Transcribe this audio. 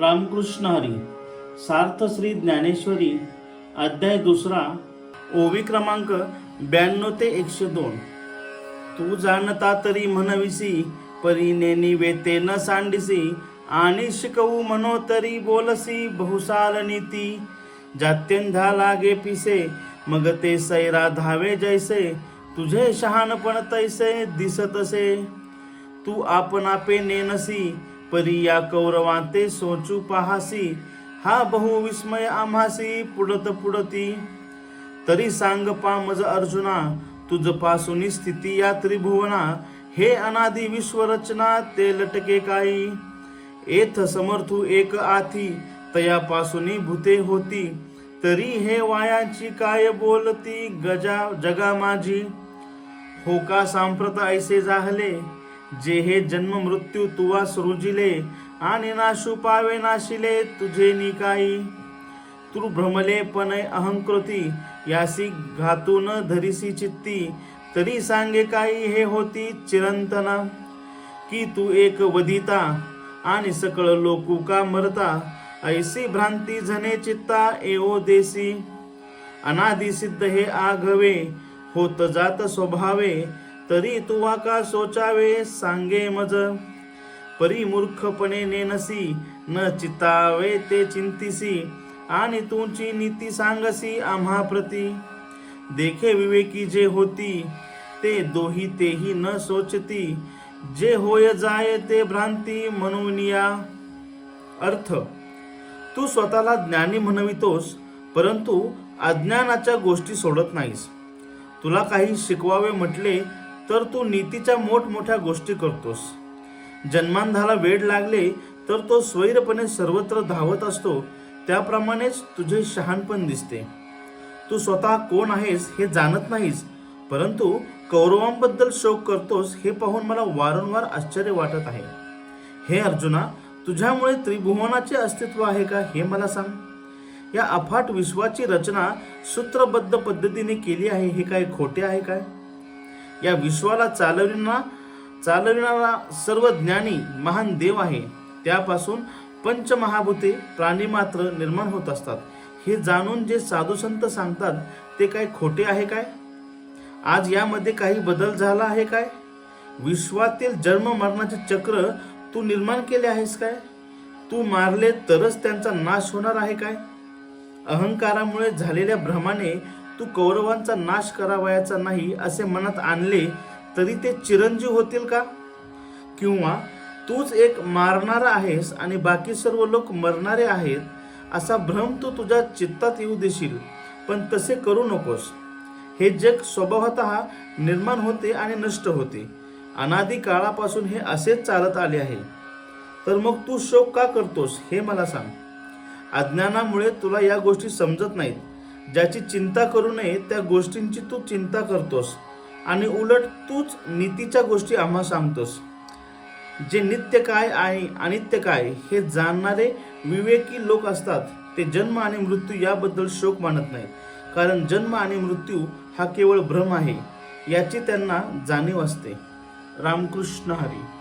रामकृष्ण हरी सार्थ श्री ज्ञानेश्वरी अध्याय दुसरा ओवी क्रमांक ब्याण्णव ते एकशे दोन. तू जाणता तरी म्हणविसी परीने निवेते न सांडिसी आणि शिकवू म्हणो तरी बोलसी बहुसाल नीती. जात्यंधा लागे पिसे मग ते सैरा धावे जैसे तुझे शहाणपण तैसे दिसतसे. तू आपण आपे नेनसी परी या कौरवांते सोचू पाहासी. हा बहु विस्मय आम्हासी पुडत पुडती तरी सांग पामज अर्जुना तुझपासून स्थिती या त्रिभुवना. हे अनादि विश्वरचना ते लटके काही एथ समर्थू एक आथी तयापासून भूते होती. तरी हे वायाची काय बोलती गजा जगा माझी. हो का सांप्रत ऐसे झाले जे हे जन्म मृत्यू तुवा सृजिले आणि नाशू पावे नाशिले तुझे निकाई. तू भ्रमले पण अहंकृती यासी घातून धरिसी चित्ती तरी सांगे काही हे होती चिरंतना. की तू एक वधिता आणि सकळ लोकू का मरता ऐसी भ्रांती झने चित्ता एओ देसी. अनादि सिद्ध हे आघवे होत जात स्वभावे तरी तुवा का सोचावे सांगे मज. परी मूर्खपणे नेनसी न चितावे ते चिंतिसी आणि तुमची नीती सांगसी आम्हा प्रती. देखे विवेकी जे होती ते दोही तेही न सोचती जे होय जाय ते भ्रांती म्हणून या. अर्थ तू स्वतःला ज्ञानी म्हणवितोस परंतु अज्ञानाच्या गोष्टी सोडत नाहीस. तुला काही शिकवावे म्हटले तर तू नीतीच्या मोठमोठ्या गोष्टी करतोस. जन्मांधाला वेळ लागले तर तो स्वैरपणे सर्वत्र धावत असतो त्याप्रमाणेच तुझे शहाणपण दिसते. तू स्वतः कोण आहेस हे जाणत नाहीस परंतु कौरवांबद्दल शोक करतोस हे पाहून मला वारंवार आश्चर्य वाटत आहे. हे अर्जुना तुझ्यामुळे त्रिभुवनाचे अस्तित्व आहे का हे मला सांग. या अफाट विश्वाची रचना सूत्रबद्ध पद्धतीने केली आहे हे काय खोटे आहे काय? या विश्वाला चालविना चालविणारा सर्व ज्ञानी महान देव आहे. त्यापासून पंचमहाभूते प्राणी मात्र निर्माण होत असतात. हे जाणून जे साधू संत सांगतात ते काय खोटे आहे काय? आज यामध्ये काही बदल झाला आहे काय? विश्वातील जन्म मरणाचे चक्र तू निर्माण केले आहेस काय? तू मारले तरच त्यांचा नाश होणार आहे काय? अहंकारामुळे झालेल्या भ्रमाने तू कौरवांचा नाश करावयाचा नाही असे मनात आणले तरी ते चिरंजीव होतील का? किंवा तूच एक मारणारा आहेस आणि बाकी सर्व लोक मरणारे आहेत असा भ्रम तू तुझ्या चित्तात येऊ देशील पण तसे करू नकोस. हे जग स्वभावत निर्माण होते आणि नष्ट होते. अनादी काळापासून हे असेच चालत आले आहे. तर मग तू शोक का करतोस हे मला सांग. अज्ञानामुळे तुला या गोष्टी समजत नाहीत. ज्याची चिंता करू नये त्या गोष्टींची तू चिंता करतोस. आणि उलट तूच नीतीच्या गोष्टी आम्हा सांगतोस. जे नित्य काय आहे अनित्य काय हे जाणणारे विवेकी लोक असतात. ते जन्म आणि मृत्यू याबद्दल शोक मानत नाहीत. कारण जन्म आणि मृत्यू हा केवळ भ्रम आहे. याची त्यांना जाणीव असते. रामकृष्ण हरी.